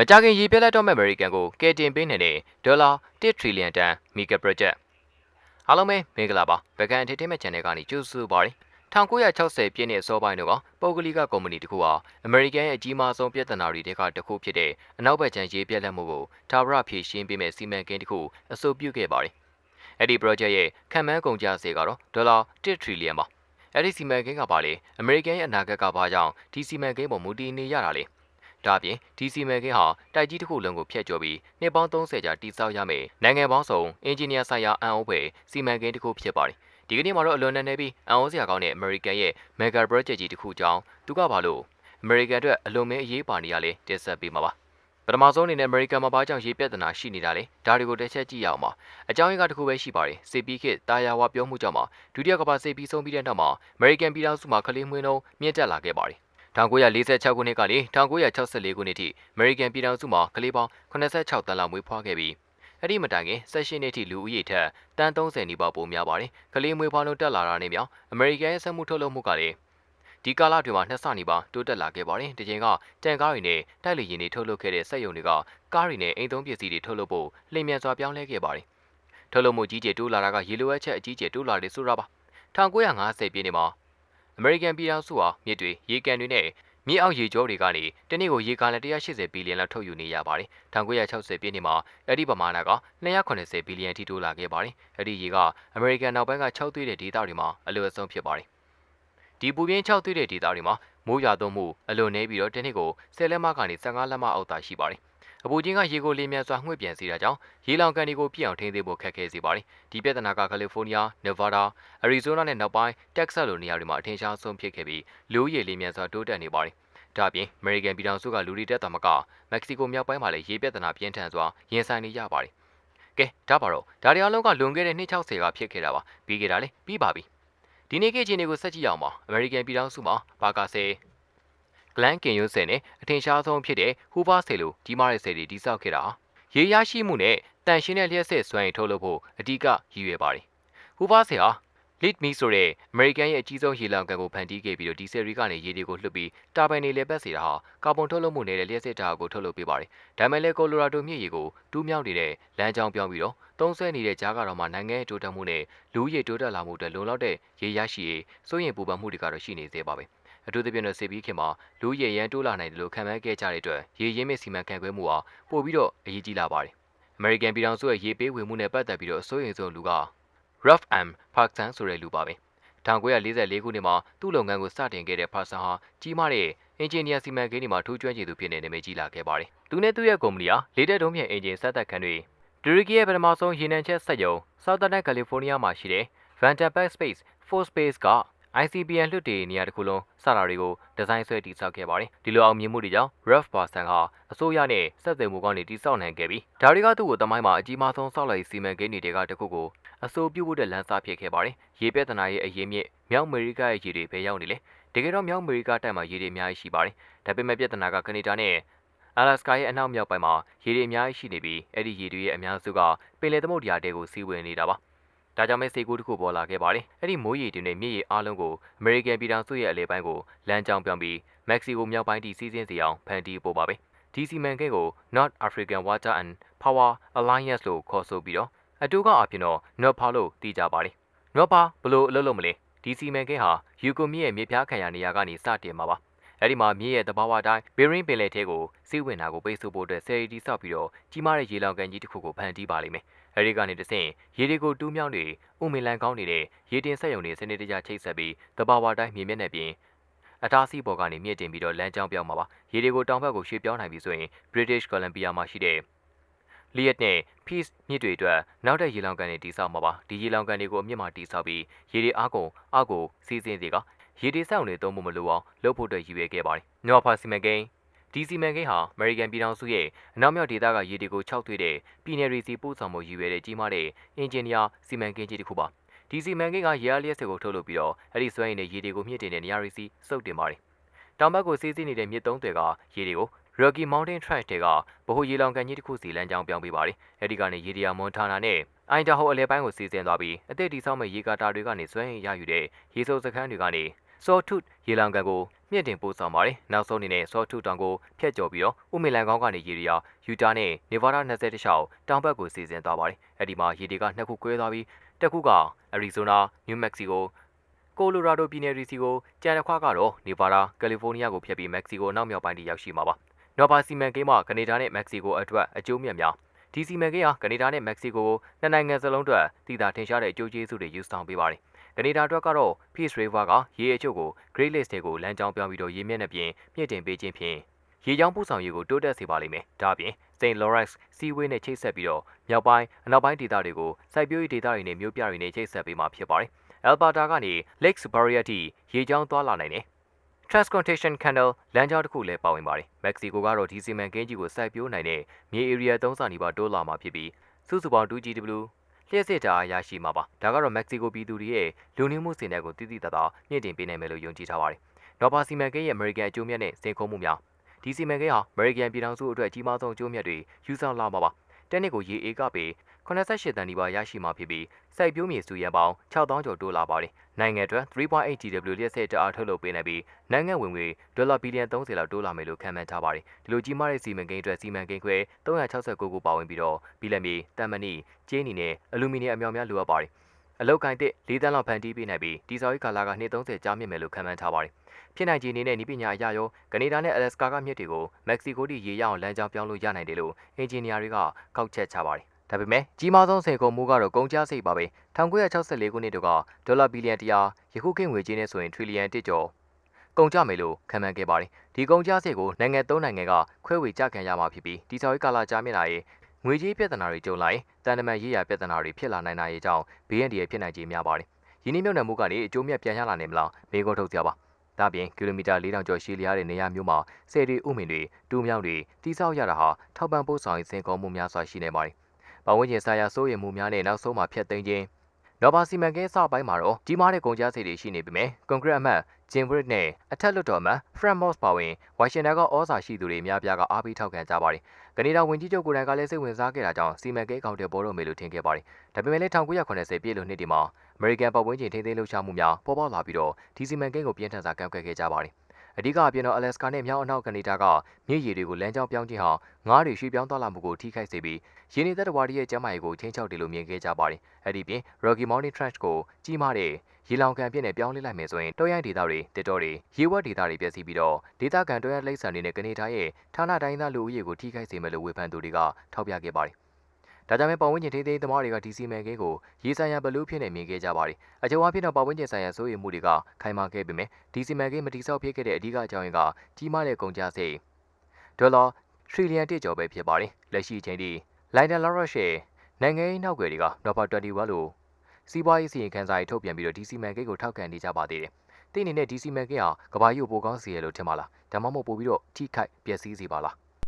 မကြခင်ရေပြက်လက်တော့မဲ့အမေရိကန်ကိုကယ်တင်ပေးနေတဲ့ဒေါ်လာ1 trillion တန်မီဂါ project အားလုံးပဲမင်္ဂလာပါဗကန် entertainment channel ကနေကြိုဆိုပါရစေ1960ပြည့်နှစ်အစောပိုင်းတော့ကပုဂ္ဂလိကကုမ္ပဏီတစ်ခုဟာအမေရိကန်ရဲ့အကြီးမားဆုံးပြဿနာတွေတွေကတစ်ခုဖြစ်တဲ့အနောက်ဘက်ခြမ်းရေပြက်လက်မှုကိုတာဝရဖြည့်ရှင်းပေးမဲ့စီမံကိန်းတစ်ခုအဆိုပြုခဲ့ပါတယ်အဲ့ဒီ project ရဲ့ခံမှန်းကုန်ကျစရိတ်ကတော့ဒေါ်လာ1 trillion ပါအဲ့ဒီစီမံကိန်းကပါလေအမေရိကန်ရဲ့အနာဂတ်ကဘာကြောင့်ဒီစီမံကိန်းပေါ်မူတည်နေရတာလေ ဒါအပြင်ဒီစီမံကိန်းဟာတိုက်ကြီးတစ်ခုလုံးကိုဖျက်ကျော်ပြီးနှစ်ပေါင်း30ကြာတည်ဆောက်ရမယ်နိုင်ငံပေါင်းစုံအင်ဂျင်နီယာဆိုင်ရာအံ့ဩဖွယ်စီမံကိန်းတစ်ခုဖြစ်ပါတယ်ဒီကနေ့မှာတော့အလွန်နဲ့နေပြီးအံ့ဩစရာကောင်းတဲ့ American ရဲ့ Mega Project ကြီးတစ်ခုကြောင်းသူကဘာလို့ American အတွက်အလွန်မင်းအရေးပါနေရလဲတင်ဆက်ပေးမှာပါပထမဆုံးအနေနဲ့ American မှာဘာကြောင့်ရေးပြဿနာရှိနေတာလဲဒါတွေကိုတစ်ချက်ကြည့်ရအောင်ပါအကြောင်းရင်းကတစ်ခုပဲရှိပါတယ်စေပီးခေတ်တာယာဝါပြောမှုကြောင့်မှာဒုတိယကမ္ဘာစစ်ပြီးဆုံးပြီးတဲ့နောက်မှာ American ပြည်ထောင်စုမှာကလေးမွေးနှုန်းမြင့်တက်လာခဲ့ပါတယ် 1946ခုနှစ်ကနေ1964ခုနှစ်ထိ American ပြည်ထောင်စုမှာကလေးပေါင်း86တန်းလောက်မွေးဖွားခဲ့ပြီးအဲ့ဒီမတိုင်ခင်16နှစ်ထိလူဦးရေထက်တန်း30နီးပါးပိုများပါတယ်။ကလေးမွေးဖွားနှုန်းတက်လာတာနဲ့မြောင်အမေရိကန်ရဲ့စက်မှုထုတ်လုပ်မှုကလည်းဒီကာလတွေမှာနှစ်ဆနီးပါးတိုးတက်လာခဲ့ပါတယ်။ဒီချိန်ကတန်ကားတွေနဲ့တိုက်လေယာဉ်တွေထုတ်လုပ်ခဲ့တဲ့စက်ရုံတွေကကားတွေနဲ့အိမ်သုံးပစ္စည်းတွေထုတ်လုပ်ဖို့လျင်မြန်စွာပြောင်းလဲခဲ့ပါတယ်။ထုတ်လုပ်မှုကြီးကျယ်တိုးလာတာကရေလိုအပ်ချက်အကြီးကျယ်တိုးလာတယ်ဆိုတာပါ။1950ပြည့်နှစ်မှာ အမေရိကန်ပြည်ထောင်စုဟာမြစ်တွေရေကန်တွေနဲ့မြေအောက်ရေကြောတွေကနေတနေ့ကိုရေကာလ180ဘီလီယံလောက်ထုတ်ယူနေရပါတယ်။1960ပြည့်နှစ်မှာအဲ့ဒီပမာဏက280ဘီလီယံထိတိုးလာခဲ့ပါတယ်။အဲ့ဒီရေကအမေရိကန်နောက်ပိုင်းက6သွေးတဲ့ဒေသတွေမှာအလွယ်အဆုံးဖြစ်ပါတယ်။ဒီပူပြင်း6သွေးတဲ့ဒေသတွေမှာမိုးရွာသွန်းမှုအလွန်နေပြီးတော့တနေ့ကို10လက်မကနေ15လက်မအောက်သာရှိပါတယ်။ အပူချင်းကရေကိုလေးမြန်စွာငှွေ့ပြန်စေတာကြောင့်ရေလောင်ကန်တွေကိုပြည့်အောင်ထိန်းသိမ်းဖို့ခက်ခဲစေပါတယ်။ဒီပြဿနာကကယ်လီဖိုးနီးယား၊နီဗားဒါး၊အရီဇိုးနားနဲ့နောက်ပိုင်းတက်ဆတ်လိုနေရာတွေမှာအထင်ရှားဆုံးဖြစ်ခဲ့ပြီးလူဦးရေလေးမြန်စွာတိုးတက်နေပါတယ်။ဒါ့အပြင်အမေရိကန်ပြည်ထောင်စုကလူတွေတက်တာမကမက္ကဆီကိုမြောက်ပိုင်းမှာလည်းရေပြဿနာပြင်းထန်စွာရင်ဆိုင်နေရပါတယ်။ကဲဒါပါတော့ဒါတွေအလုံးကလွန်ခဲ့တဲ့နှစ်60ကဖြစ်ခဲ့တာပါပြီးခဲ့တာလေပြီးပါပြီ။ဒီနေ့ကိချင်းတွေကိုစက်ကြည့်အောင်ပါအမေရိကန်ပြည်ထောင်စုမှာဘာကာဆေ ဂလန်ကင်ယွန်းဆယ်နဲ့အထင်ရှားဆုံးဖြစ်တဲ့ဟူဘာဆယ်လိုဒီမားရဲ့ဆယ်တွေတိစောက်ခဲ့တာရေရရှိမှုနဲ့တန်ရှင်းတဲ့လျှက်စစ်စွမ်းရည်ထုတ်လုပ်ဖို့အဓိကရည်ရွယ်ပါတယ်ဟူဘာဆယ်ဟာ Lead Me ဆိုတဲ့ American ရဲ့အကြီးဆုံးရေလောင်ကန်ကိုဖန်တီးခဲ့ပြီးတော့ဒီဆယ်ရီကနေရေတွေကိုလွှတ်ပြီးတာဘိုင်နေလေပတ်စေတာဟာကာဗွန်ထုတ်လွှတ်မှုနဲ့လျှက်စစ်ဓာတ်ကိုထုတ်လုပ်ပေးပါတယ်။ဒါမဲ့လည်းကိုလိုရာဒိုမြစ်ရေကိုတူးမြောက်နေတဲ့လမ်းကြောင်းပြောင်းပြီးတော့သုံးဆွဲနေတဲ့ကြားကတော့မှနိုင်ငံရဲ့တိုးတက်မှုနဲ့လူဦးရေတိုးတက်လာမှုအတွက်လုံလောက်တဲ့ရေရရှိရေးစိုးရင်ပူပန်မှုတွေကတော့ရှိနေသေးပါပဲ။ အထူးသဖြင့်တော့စေပြီးခင်မှာလူရေရန်တိုးလာနိုင်တယ်လို့ခံမှန်းခဲ့ကြတဲ့အတွက်ရေရင်းမြစ်စီမံခန့်ခွဲမှုဟာပို့ပြီးတော့အရေးကြီးလာပါတယ်။ American ပြည်ထောင်စုရဲ့ရေပေးဝေမှုနဲ့ပတ်သက်ပြီးတော့အစိုးရိမ်ဆုံးလူက Ruff M. Parkson ဆိုတဲ့လူပါပဲ။1944ခုနှစ်မှာသူ့လုပ်ငန်းကိုစတင်ခဲ့တဲ့ဖာဆန်ဟာကြီးမားတဲ့အင်ဂျင်နီယာစီမံကိန်းတွေမှာထူးကျွမ်းကျင်သူဖြစ်နေနာမည်ကြီးလာခဲ့ပါတယ်။သူနဲ့သူ့ရဲ့ကုမ္ပဏီဟာလေတက်တုံးမြင့်အင်ဂျင်စက်သက်ခန်းတွေတူရကီရဲ့ပထမဆုံးရေနံချက်စက်ရုံ Southern California မှာရှိတဲ့ Vandenberg Space Force Base က ICBM လွှတ်တွေနေရာတစ်ခုလုံးစတာတွေကိုဒီဇိုင်းဆွဲတည်ဆောက်ခဲ့ပါတယ်။ဒီလိုအောင်မြင်မှုတွေကြောင့် Ralph Parson ဟာအစိုးရနဲ့စက်သွယ်မှုကောင်းတွေတည်ဆောက်နိုင်ခဲ့ပြီးဒါတွေကသူ့ကိုတမိုင်းမှာအကြီးမားဆုံးဆောက်လိုက်စီမံကိန်းတွေကတခုကိုအဆိုပြုဖို့တဲ့လမ်းစာဖြစ်ခဲ့ပါတယ်။ရေပြဿနာရဲ့အရေးမြစ်မြောက်အမေရိကရဲ့ရေတွေပဲရောက်နေလေ။တကယ်တော့မြောက်အမေရိကတိုက်မှာရေတွေအများကြီးရှိပါတယ်။ဒါပေမဲ့ပြဿနာကကနေဒါနဲ့အလာစကာရဲ့အနောက်မြောက်ပိုင်းမှာရေတွေအများကြီးရှိနေပြီးအဲ့ဒီရေတွေရဲ့အများစုကပင်လယ်သမုဒ္ဒရာတဲကိုစီးဝင်နေတာပါ။ ဒါကြောင့်မဲစေကူတစ်ခုပေါ်လာခဲ့ပါတယ်။အဲ့ဒီမိုးရေတွေနဲ့မြစ်ရေအားလုံးကိုအမေရိကန်ပြည်ထောင်စုရဲ့အလဲပိုင်းကိုလမ်းကြောင်းပြောင်းပြီးမက္ကဆီကိုမြောက်ပိုင်းထိစီးဆင်းစေအောင်ဖန်တီးပို့ပါပဲ။ဒီစီမံကိန်းကို North African Water and Power Alliance လို့ခေါ်ဆိုပြီးတော့အတူကအပြင်တော့ NOPA လို့သိကြပါတယ်။ NOPA ဘလို့အလုပ်လုပ်မလဲဒီစီမံကိန်းဟာယူကိုမြစ်ရဲ့မြေပြားခံရနေရာကနေစတင်မှာပါ။အဲ့ဒီမှာမြစ်ရဲ့တဘာဝတိုင်းဘေရင်းပင်လယ်ထဲကိုစီးဝင်တာကိုပိတ်ဆို့ဖို့အတွက်ဆယ်ရီတီဆောက်ပြီးတော့ကြီးမားတဲ့ရေလောင်ကန်ကြီးတစ်ခုကိုဖန်တီးပါလိမ့်မယ်။ အဲဒီကနေတဆင့်ရေတွေကိုတူးမြောင်းနေဥမင်လန်ကောင်းနေတဲ့ရေတင်ဆက်ယုံတွေစနစ်တကျချိတ်ဆက်ပြီးတဘာဝတိုင်းမြေမျက်နှာပြင်အတားစီးပေါ်ကနေမြင့်တင်ပြီးတော့လမ်းကြောင်းပြောင်းမှာပါ။ရေတွေကိုတောင်ဘက်ကိုရွှေ့ပြောင်းနိုင်ပြီဆိုရင် British Columbia မှာရှိတဲ့လီယက်နဲ့ Peace မြစ်တွေအတွက်နောက်တဲ့ရေလောင်ကန်တွေတိစောက်မှာပါဒီရေလောင်ကန်တွေကိုအမြင့်မှာတိစောက်ပြီးရေတွေအားကုန်အောက်ကိုစီးဆင်းစေကရေတွေဆောက်နေသုံးဖို့မလိုအောင်လုပ်ဖို့အတွက်ရည်ရွယ်ခဲ့ပါတယ်။နွာဖာစီမံကိန်း ဒီစီမံကိန်းဟာအမေရိကန်ပြည်ထောင်စုရဲ့အနောက်မြောက်ဒေသကရေတွေကိုခြောက်သွေးတဲ့ပြည်နယ်ရီစီပို့ဆောင်မှုရည်ရွယ်တဲ့ကြီးမားတဲ့အင်ဂျင်နီယာစီမံကိန်းကြီးတစ်ခုပါ။ဒီစီမံကိန်းကရေအားလျက်စစ်ကိုထုတ်လုပ်ပြီးတော့အဲ့ဒီစွမ်းရည်နဲ့ရေတွေကိုမြင့်တင်တဲ့နေရာရီစီစုပ်တင်ပါတယ်။တောင်ဘက်ကိုစီးဆင်းနေတဲ့မြစ်သုံးတွေကရေတွေကို Rocky Mountain Trash တွေကဗဟိုရေလောင်ကန်ကြီးတစ်ခုစီလမ်းကြောင်းပြောင်းပေးပါတယ်။အဲဒီကနေရေဒီယာမွန်ထာနာနဲ့အိုင်တာဟိုအလဲပိုင်းကိုစီးဆင်းသွားပြီးအသစ်တီဆောက်မဲ့ရေကာတာတွေကနေစွမ်းရည်ရယူတဲ့ရေစိုးစခန်းတွေကနေ စောထုရေလံကန်ကိုမြင့်တင်ပို့ဆောင်ပါတယ်နောက်ဆုံးအနေနဲ့စောထုတောင်ကိုဖျက်ကျော်ပြီးတော့ဥမင်လန်ကောင်းကနေရေရီယာယူတာနဲ့နေဗားဒါ20တခြားတောင်ဘက်ကိုစီစဉ်သွားပါတယ်အဲ့ဒီမှာရေတွေကနှစ်ခုကွဲသွားပြီးတစ်ခုကအရီဇိုနာနယူးမက္ကဆီကိုကိုလိုရာဒိုပြည်နယ်ရီစီကိုကြံတစ်ခွားကတော့နေဗားဒါကယ်လီဖိုးနီးယားကိုဖျက်ပြီးမက္ကဆီကိုနောက်မြောက်ပိုင်းထိရောက်ရှိမှာပါနော်ဘာစီမန်ကိန်းမှာကနေဒါနဲ့မက္ကဆီကိုအတွက်အကျိုးမြတ်များဒီစီမန်ကိန်းဟာကနေဒါနဲ့မက္ကဆီကိုနှစ်နိုင်ငံစလုံးအတွက်တည်တာထင်ရှားတဲ့အကျိုးကျေးဇူးတွေယူဆောင်ပေးပါတယ် ကနေဒါအတွက်ကတော့ Peace River ကရေအချို့ကို Great Lakes တွေကိုလမ်းကြောင်းပြောင်းပြီးတော့ရေမျက်နှာပြင်မြင့်တင်ပေးခြင်းဖြင့်ရေကြောင်းပို့ဆောင်ရေးကိုတိုးတက်စေပါလိမ့်မယ်။ဒါ့အပြင် St. Lawrence Seaway နဲ့ချိတ်ဆက်ပြီးတော့မြောက်ပိုင်းအနောက်ပိုင်းဒေသတွေကိုစိုက်ပျိုးရေးဒေသတွေနဲ့မြို့ပြတွေနဲ့ချိတ်ဆက်ပေးမှာဖြစ်ပါတယ်။ Alberta ကနေ Lake Superior ထိရေကြောင်းသွားလာနိုင်တယ်။ Transportation Canal လမ်းကြောင်းတစ်ခုလည်းပါဝင်ပါတယ်။မက္ကဆီကိုကတော့ဒီစီမံကိန်းကြီးကိုစိုက်ပျိုးနိုင်တဲ့မြေ area 3ဆနီးပါးတိုးလာမှာဖြစ်ပြီးစုစုပေါင်း 2GW လျှက်စစ်တာရရှိမှာပါဒါကတော့မက္ကဆီကိုပြည်သူတွေရဲ့လူနေမှုစင်တဲ့ကိုတည်တည်တသာမြင့်တင်ပေးနိုင်မယ်လို့ယုံကြည်ထားပါတယ်နော်ဘာစီမံကိန်းရဲ့အမေရိကန်အကျိုးမြတ်နဲ့စိန်ခေါ်မှုများဒီစီမံကိန်းဟာအမေရိကန်ပြည်ထောင်စုအတွက်အကြီးမားဆုံးအကျိုးမြတ်တွေယူဆောင်လာမှာပါတက်နစ်ကိုရေအေးကပေ 88တန်ဒီပါရရှိမှာဖြစ်ပြီးစိုက်ပျိုးမြေစုရန်ပေါင်း6000ကျော်တိုးလာပါတယ်နိုင်ငံအတွက်3.8 GW လျှက်စစ်တအားထုတ်လုပ်ပေးနေပြီးနိုင်ငံဝင်ငွေဒေါ်လာဘီလီယံ30လောက်တိုးလာမယ်လို့ခန့်မှန်းထားပါတယ်ဒီလိုကြီးမားတဲ့စီမံကိန်းအတွက်စီမံကိန်းခွဲ369ခုပါဝင်ပြီးတော့ဘီလီမီတမ်မနီကျင်းနီနဲ့အလူမီနီယံအမြောက်များလိုအပ်ပါတယ်အလောက်ကိုင်းတဲ့၄တန်းလောက်ဖန်တီးပေးနိုင်ပြီးဒီဆော်ရီကာလာက230ကြားမြင့်မယ်လို့ခန့်မှန်းထားပါတယ်ဖြစ်နိုင်ခြေအနေနဲ့ဤပညာအရရောကနေဒါနဲ့အလက်စကာကမြစ်တွေကိုမက္ကဆီကိုထိရေရအောင်လမ်းကြောင်းပြောင်းလို့ရနိုင်တယ်လို့အင်ဂျင်နီယာတွေကကောက်ချက်ချပါတယ် ဒါပေမဲ့ကြီးမားဆုံးစိန်ခေါ်မှုကတော့ကုန်ကျစရိတ်ပါပဲ1964ခုနှစ်တုန်းကဒေါ်လာဘီလီယံ100ယခုခေတ်ငွေကြေးနဲ့ဆိုရင်ထရီလီယံ1ကျော်ကုန်ကြမယ်လို့ခန့်မှန်းခဲ့ပါတယ်ဒီကုန်ကျစရိတ်ကိုနိုင်ငံသုံးနိုင်ငံကခွဲဝေကြခံရမှာဖြစ်ပြီးဒီဆော်ရီကာလာကြားမြင့်လာရေးငွေကြေးပြဿနာတွေကြုံလာရင်တန်တမန်ရေးရာပြဿနာတွေဖြစ်လာနိုင်တာရဲ့ကြောင့် BND ရဲ့ဖြစ်နိုင်ခြေများပါတယ်။ယင်းနှမြုံနယ်မှုကနေအကျိုးမြတ်ပြန်ရလာနိုင်မလားမေးခွန်းထုတ်ကြပါ။ဒါပြင်ကီလိုမီတာ4000ကျော်ရှည်လျားတဲ့နေရာမျိုးမှာဆယ်တွေဥမင်တွေတူးမြောင်းတွေတိဆောက်ရတာဟာထောက်ပံ့ပို့ဆောင်ရေးစင်ကောမှုများစွာရှိနေပါတယ်။ ပဝန်းကျင်ဆိုင်ရာစိုးရိမ်မှုများနဲ့နောက်ဆုံးမှာဖျက်သိမ်းခြင်းနော်ဘာစီမံကိန်းစပိုင်းမှာတော့ကြီးမားတဲ့ကုန်ကျစရိတ်တွေရှိနေပေမဲ့ကွန်ကရစ်အမတ်ဂျင်ဘရစ်နဲ့အထက်လွှတ်တော်အမတ်ဖရန့်မော့စ်ပါဝင်ဝါရှင်တန်ကဩဇာရှိသူတွေအများပြားကအားပေးထောက်ခံကြပါတယ်။ကနေဒါဝန်ကြီးချုပ်ကိုယ်တိုင်ကလည်းစိတ်ဝင်စားခဲ့တာကြောင့်စီမံကိန်းအကောင့်တွေပေါ်တော့မယ်လို့ထင်ခဲ့ပါတယ်။ဒါပေမဲ့လည်း1980ပြည့်လို့နှစ်ဒီမှာအမေရိကန်ပတ်ဝန်းကျင်ထိန်းသိမ်းလှုပ်ရှားမှုများပေါ်ပေါက်လာပြီးတော့ဒီစီမံကိန်းကိုပြင်းထန်စွာကန့်ကွက်ခဲ့ကြပါတယ်။ အဓိကအပြင်တော့အလက်စကာနဲ့မြောက်အနောက်ကနေဒါကမြစ်ရည်တွေကိုလမ်းကြောင်းပြောင်းခြင်းဟာငါးတွေရွှေ့ပြောင်းသွားလာမှုကိုထိခိုက်စေပြီးရင်းနှီးသက်တော်ရဲ့ကျန်းမာရေးကိုချင်းချောက်တယ်လို့မြင်ခဲ့ကြပါတယ်။အဲ့ဒီပြင် Rocky Mountain Trench ကိုကြီးမားတဲ့ရေလောင်ကန်ပြည့်နဲ့ပြောင်းလဲလိုက်မယ်ဆိုရင်တောရိုင်းဒေသတွေတစ်တော်တွေရေဝက်ဒေသတွေပြည့်စည်ပြီးတော့ဒေသခံတောရိုင်းလိမ့်ဆန်တွေနဲ့ကနေဒါရဲ့ဌာနတိုင်းသားလူဦးရေကိုထိခိုက်စေမယ်လို့ဝေဖန်သူတွေကထောက်ပြခဲ့ပါတယ်။ ဒါကြောင့်ပတ်ဝန်းကျင်ထိန်းသိမ်းသမားတွေကဒီစီမံကိန်းကိုရေးဆိုင်ရာဘလူးဖြစ်နေမြင်ခဲ့ကြပါတယ်။အကျိုးအဖြစ်တော့ပတ်ဝန်းကျင်ဆိုင်ရာစိုးရိမ်မှုတွေကခိုင်မာခဲ့ပေမဲ့ဒီစီမံကိန်းမတိစောက်ဖြစ်ခဲ့တဲ့အဓိကအကြောင်းရင်းကကြီးမားတဲ့ကုန်ကျစရိတ်ဒေါ်လာထရီလီယံတစ်ကျော်ပဲဖြစ်ပါတယ်။လက်ရှိအချိန်ထိလိုင်ဒန်လော်ရရှ်နိုင်ငံရေးနောက်ွယ်တွေကနော်ဘာ21လို့စီးပွားရေးစီရင်ခံစာရေးထုတ်ပြန်ပြီးတော့ဒီစီမံကိန်းကိုထောက်ခံနေကြပါသေးတယ်။တင်းအနေနဲ့ဒီစီမံကိန်းဟာကဘာကြီးကိုပိုကောင်းစေရလို့ထင်ပါလား။ဒါမှမဟုတ်ပို့ပြီးတော့ထိခိုက်ပျက်စီးစေပါလား။